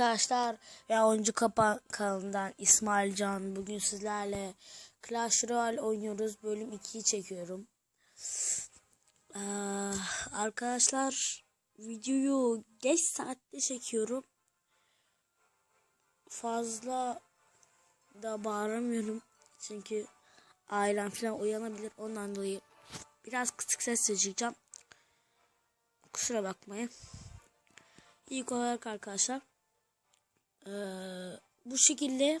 arkadaşlar ve oyuncu kapa kanalından İsmail Can. Bugün sizlerle Clash Royale oynuyoruz. Bölüm 2'yi çekiyorum. Ee, arkadaşlar videoyu geç saatte çekiyorum. Fazla da bağıramıyorum. Çünkü ailem falan uyanabilir. Ondan dolayı biraz kısık sesle çekeceğim. Kusura bakmayın. İlk olarak arkadaşlar eee, bu şekilde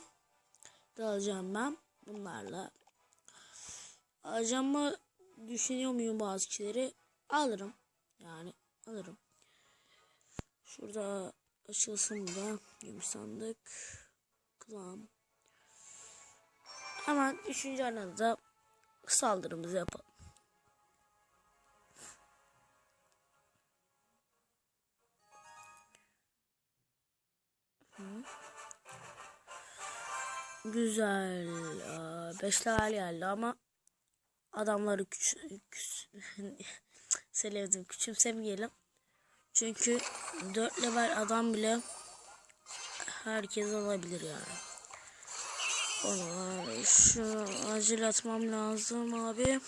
dalacağım ben bunlarla. Alacağımı düşünüyor muyum bazı kişileri? Alırım. Yani alırım. Şurada açılsın da. Gümüş sandık. Kızağım. Hemen üçüncü arada saldırımızı yapalım. Güzel. 5 level geldi ama adamları küç, küç küçümsemeyelim. Çünkü 4 level adam bile herkes alabilir yani. Onu şu acil atmam lazım abi.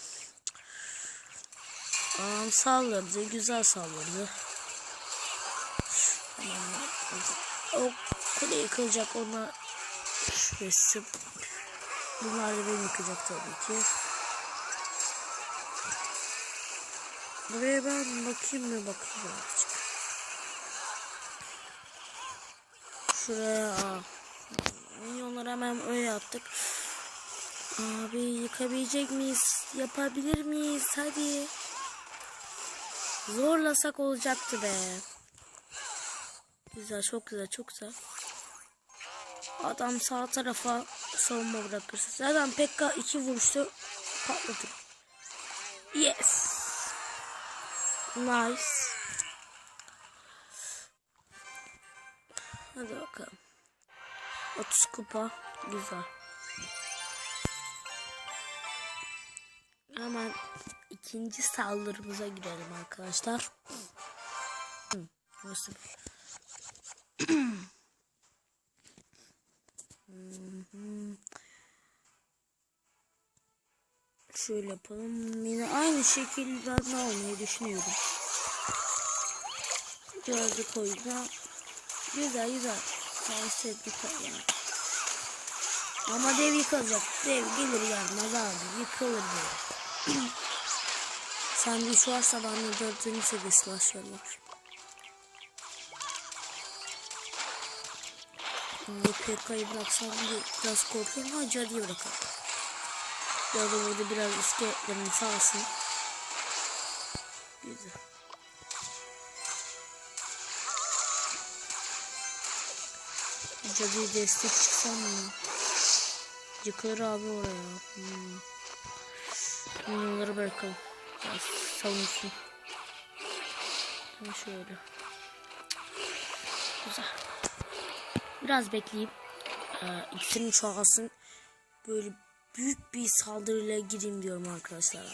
Adam saldırdı. Güzel saldırdı. Tamam. O kule yıkılacak ona şüphesiz. Bunlar da beni yıkacak tabii ki. Buraya ben bakayım mı bakayım birazcık. Şuraya aa. Hemen öyle attık. Abi yıkabilecek miyiz? Yapabilir miyiz? Hadi. Zorlasak olacaktı be. Güzel çok güzel çok güzel. Adam sağ tarafa savunma bırakırsa. Zaten Pekka iki vuruşta patlatır. Yes. Nice. Hadi bakalım. 30 kupa. Güzel. Hemen ikinci saldırımıza girelim arkadaşlar. Nasıl? Şöyle yapalım. Yine aynı şekilde ne almayı düşünüyorum. Birazcık koyacağım. Güzel güzel. Ben sevdik yani. Ama dev yıkılacak. Dev gelir gelmez abi. Yıkılır böyle. Sandviç varsa ben de dördüncü seviyesi. PK'yı bıraksam diye biraz korkuyorum ama cadıya bırakalım. Cadı burada biraz iskeletlerini sağsın. Güzel. Cadıya destek çıksam mı? Yıkılır abi oraya. Hmm. Minyonları bırakalım. Biraz savunsun. Şöyle. Güzel. Biraz bekleyeyim. Ee, ikisinin çoğalsın. Böyle büyük bir saldırıyla gireyim diyorum arkadaşlar.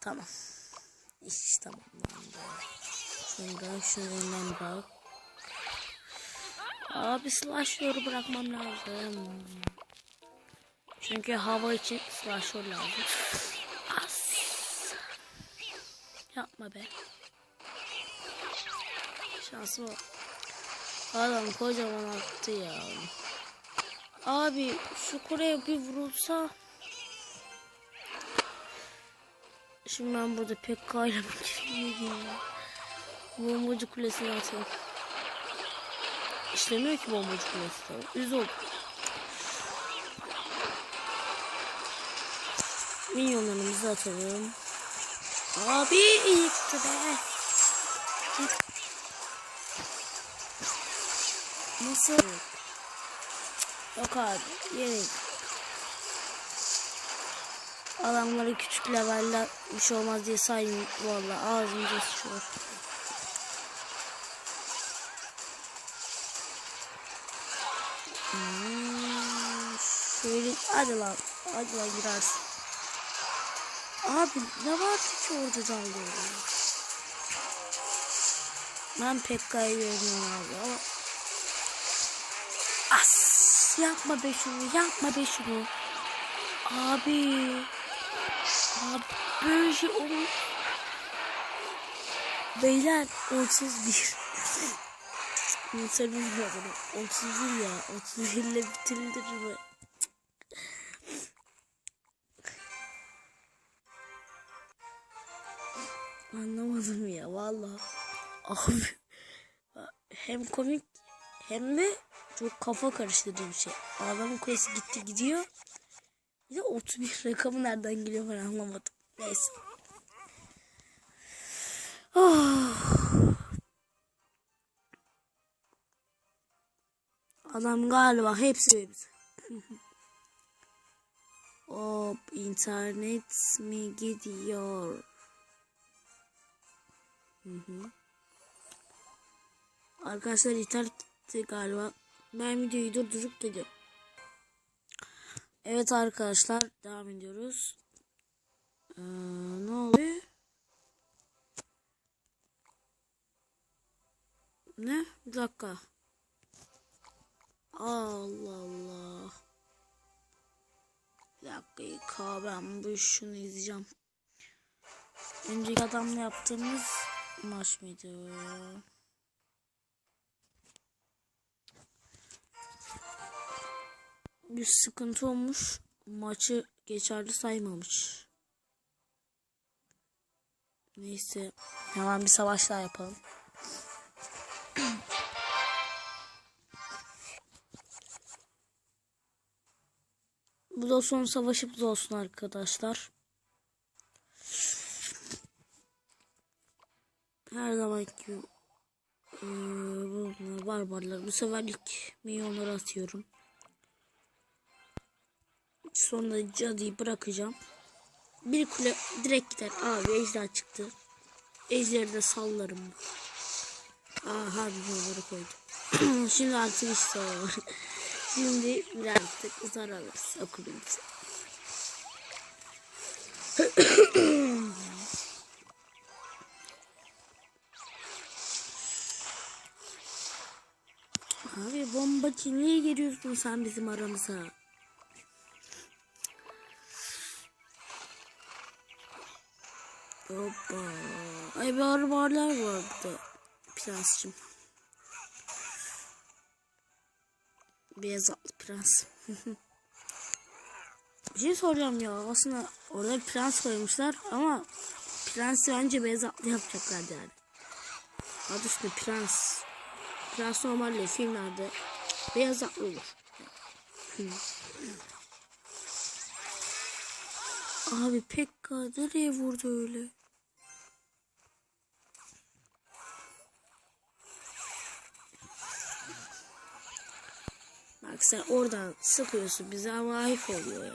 Tamam. İş tamamlandı. Şundan şunu elinden bırak. Abi slasher'ı bırakmam lazım. Çünkü hava için slasher lazım. As. Yapma be. Şansıma bak. Adam kocaman attı ya. Abi şu kureye bir vurulsa. Şimdi ben burada pek kayla. Bombacı kulesini atalım. İşlemiyor ki bombacı kulesi. Üz oldu. Minyonlarımızı atalım. Abi yıktı be. Nasıl? Yok abi. Yeni. Adamları küçük leveller bir şey olmaz diye saymayayım. Valla ağzımıza sıçıyor. Hmm, şöyle hadi lan. Hadi lan girersin. Abi ne var ki orada canlı? Ben Pekka'yı görüyorum abi ama Yapma be şunu yapma be şunu Abi Abi böyle şey olur Beyler 31 İnsan bilmiyor bunu 31 ya 31 ile bitirilir mi? Anlamadım ya vallahi. Abi hem komik hem de çok kafa karıştırıcı bir şey. Adamın kulesi gitti gidiyor. Bir de 31 rakamı nereden geliyor ben anlamadım. Neyse. Oh. Adam galiba hepsi hepsi. Hop internet mi gidiyor? Hı hı. Arkadaşlar internet gitti galiba. Ben videoyu durdurup geliyorum. Evet arkadaşlar devam ediyoruz. Ee, ne oluyor? Ne? Bir dakika. Allah Allah. Bir dakika ben bu şunu izleyeceğim. Önceki adamla yaptığımız maç mıydı? Bir sıkıntı olmuş. Maçı geçerli saymamış. Neyse. Hemen bir savaş daha yapalım. Bu da son savaşımız olsun arkadaşlar. Her zaman gibi ee, barbarlar. Bu sefer ilk milyonları atıyorum. Sonra cadıyı bırakacağım. Bir kule direkt gider. Abi ejder çıktı. Ejderi de sallarım. Aha milyonları koydum. Şimdi artık işte o. Şimdi birazcık zar alırız okulumuza. Abi bombacı niye geliyorsun sen bizim aramıza? Hoppa. Ay bir barbarlar var burada. Prensçim. Beyaz atlı prens. bir şey soracağım ya. Aslında orada prens koymuşlar ama prensi bence beyaz atlı yapacaklar yani. Adı üstünde prens. Prens normalde filmlerde beyaz atlı olur. Abi Pekka nereye vurdu öyle? Bak sen oradan sıkıyorsun bize ama ayıp oluyor ya.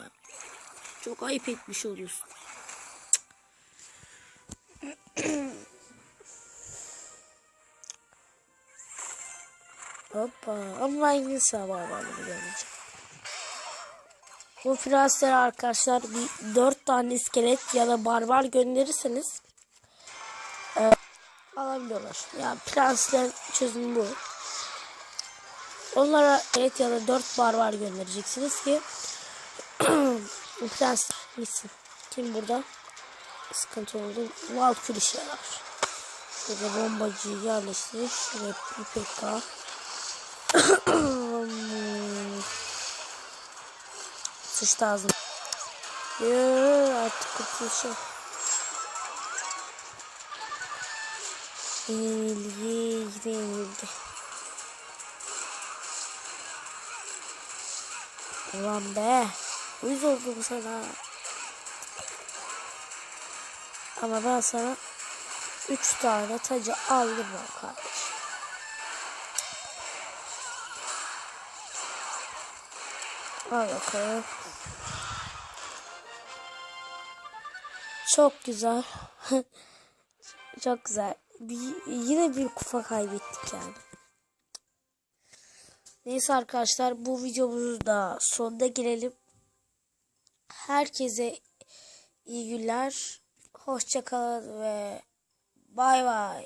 Çok ayıp etmiş oluyorsun. Hoppa ama yine sabah vardı göreceğim. Bu prensler arkadaşlar bir dört tane iskelet ya da barbar gönderirseniz e, alabiliyorlar. Yani prenslerin çözümü bu. Onlara evet ya da dört barbar göndereceksiniz ki prens gitsin. Kim burada? Sıkıntı oldu. Valkür işe yarar. Şurada bombacıyı yerleştir. Şuraya bir PK. Sıçtı ağzım. Yoo, artık kurtuluşum. Yenilgi yine Ulan be. Uyuz oldum sana. Ama ben sana üç tane tacı aldım kardeşim. Al bakalım. Çok güzel. Çok güzel. Bir, yine bir kupa kaybettik yani. Neyse arkadaşlar bu videomuzun da sonuna gelelim. Herkese iyi günler. Hoşçakalın ve bay bay.